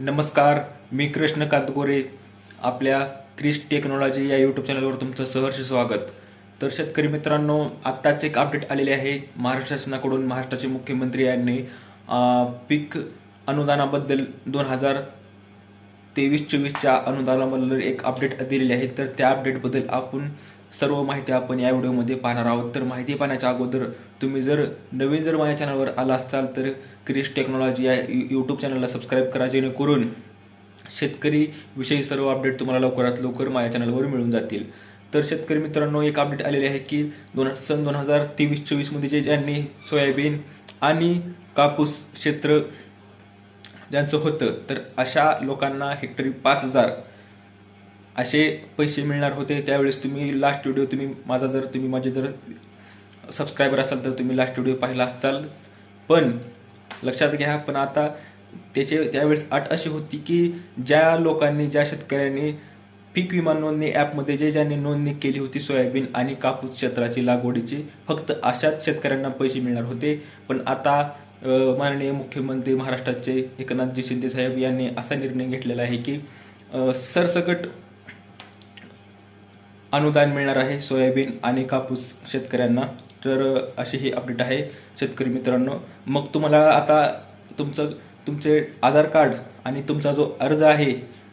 नमस्कार मी कृष्ण कातगोरे आपल्या क्रिश टेक्नॉलॉजी या यूट्यूब चॅनलवर तुमचं सहर्ष स्वागत. तर शेतकरी मित्रांनो आत्ताच एक अपडेट आलेले आहे. महाराष्ट्र शासनाकडून महाराष्ट्राचे मुख्यमंत्री यांनी पीक अनुदानाबद्दल दोन हजार तेवीस चोवीसच्या अनुदानाबद्दल एक अपडेट दिलेली आहे. तर त्या अपडेटबद्दल आपण सर्व माहिती आपण या व्हिडिओमध्ये पाहणार आहोत. तर माहिती पाहण्याच्या अगोदर तुम्ही जर नवीन जर माझ्या चॅनलवर आला असाल तर क्रिश टेक्नॉलॉजी या यूट्यूब चॅनलला सबस्क्राईब करा जेणेकरून शेतकरी विषयी सर्व अपडेट तुम्हाला लवकरात लवकर माझ्या चॅनलवर मिळून जातील. तर शेतकरी मित्रांनो एक अपडेट आलेले आहे की दोन सन दोन हजार तेवीस चोवीसमध्ये जे ज्यांनी सोयाबीन आणि कापूस क्षेत्र ज्यांचं होतं तर अशा लोकांना हेक्टरी पाच हजार असे पैसे मिळणार होते त्यावेळेस तुम्ही लास्ट व्हिडिओ तुम्ही माझा जर तुम्ही माझे जर सबस्क्रायबर असाल तर तुम्ही लास्ट व्हिडिओ पाहिला असाल. पण लक्षात घ्या पण आता त्याचे त्यावेळेस अट अशी होती की ज्या लोकांनी ज्या शेतकऱ्यांनी पीक विमा नोंदणी ॲपमध्ये जे ज्यांनी नोंदणी केली होती सोयाबीन आणि कापूस क्षेत्राची लागवडीची फक्त अशाच शेतकऱ्यांना पैसे मिळणार होते. पण आता माननीय मुख्यमंत्री महाराष्ट्राचे एकनाथजी शिंदे साहेब यांनी असा निर्णय घेतलेला आहे की सरसकट अनुदान मिळणार आहे सोयाबीन आणि कापूस शेतकऱ्यांना. तर अशी ही अपडेट आहे शेतकरी मित्रांनो. मग तुम्हाला आता तुमचं तुमचे आधार कार्ड आणि तुमचा जो अर्ज आहे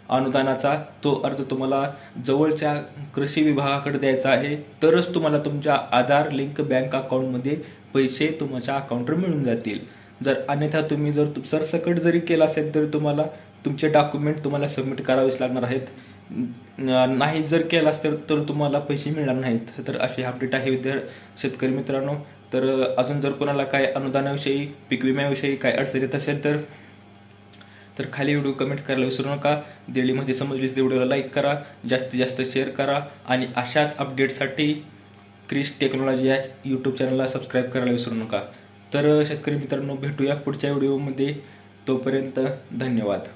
अनुदानाचा तो अर्ज तुम्हाला जवळच्या कृषी विभागाकडे द्यायचा आहे. तरच तुम्हाला तुमच्या आधार लिंक बँक अकाउंटमध्ये पैसे तुमच्या अकाउंटवर मिळून जातील. जर अन्यथा तुम्ही जर सरसकट जरी केला असेल तरी तुम्हाला तुमचे डॉक्युमेंट तुम्हाला सबमिट करावेच लागणार आहेत. नाही जर केलास तर तर तुम्हाला पैसे मिळणार नाहीत. तर अशी अपडेट आहे विद्या शेतकरी मित्रांनो. तर अजून जर कोणाला काय अनुदानाविषयी पीक विम्याविषयी काय अडचण येत असेल तर तर खाली व्हिडिओ कमेंट करायला विसरू नका. दिल्लीमध्ये समजलीच व्हिडिओला लाईक करा. जास्तीत जास्त शेअर करा. आणि अशाच अपडेटसाठी क्रिश टेक्नॉलॉजी या यूट्यूब चॅनलला सबस्क्राईब करायला विसरू नका. तर शेतकरी मित्रांनो भेटूया पुढच्या व्हिडिओमध्ये. तोपर्यंत धन्यवाद.